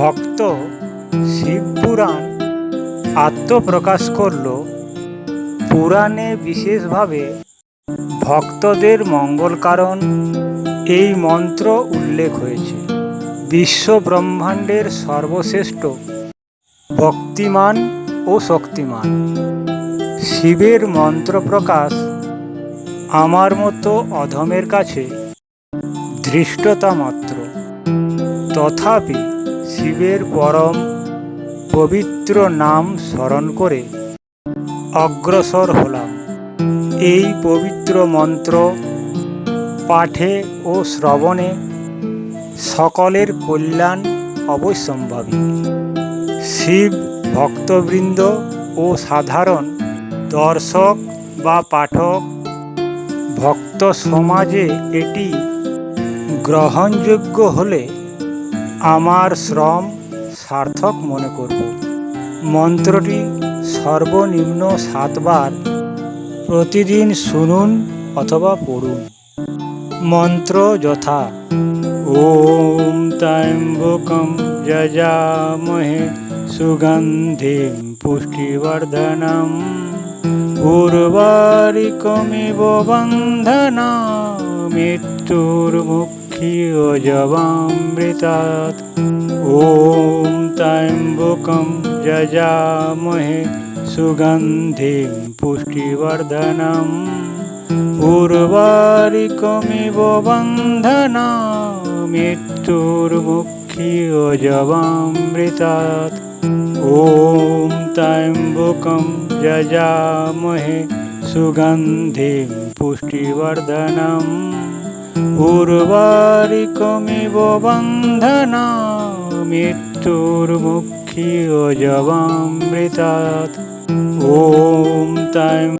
ভক্ত শিবপুরাণ আত্মপ্রকাশ করল। পুরাণে বিশেষভাবে ভক্তদের মঙ্গল কারণ এই মন্ত্র উল্লেখ হয়েছে। বিশ্ব ব্রহ্মাণ্ডের সর্বশ্রেষ্ঠ ভক্তিমান ও শক্তিমান। শিবের মন্ত্র প্রকাশ আমার মতো অধমের কাছে ধৃষ্টতা মাত্র তথাপি শিবের পরম পবিত্র নাম স্মরণ করে অগ্রসর হলাম। এই পবিত্র মন্ত্র পাঠে ও শ্রবণে সকলের কল্যাণ অবশ্যম্ভাবী। শিব, ভক্তবৃন্দ ও সাধারণ দর্শক বা পাঠক, ভক্ত সমাজে এটি গ্রহণযোগ্য হলে আমার শ্রম সার্থক মনে করব। মন্ত্রটি সর্বনিম্ন সাতবার প্রতিদিন শুনুন অথবা পড়ুন। মন্ত্র যথা, ওম ত্র্যম্বকম যজামহে সুগন্ধিম পুষ্টিবর্ধনম উর্বারিকমিব বন্ধনা क्षीयजवामृतात् ॐ तैम्बुकं जजामुहे सुगन्धिं पुष्टिवर्धनम्। उर्वारिकमिवोबन्धना मित्रुर्मुखी योजवामृतात् ॐ तैम्बुकं जजामुहे सुगन्धिं पुष्टिवर्धनम्। পূর্বারি কমিব বন্ধনা মৃত্যুর মুখী জবামৃতাৎ। ওম তাই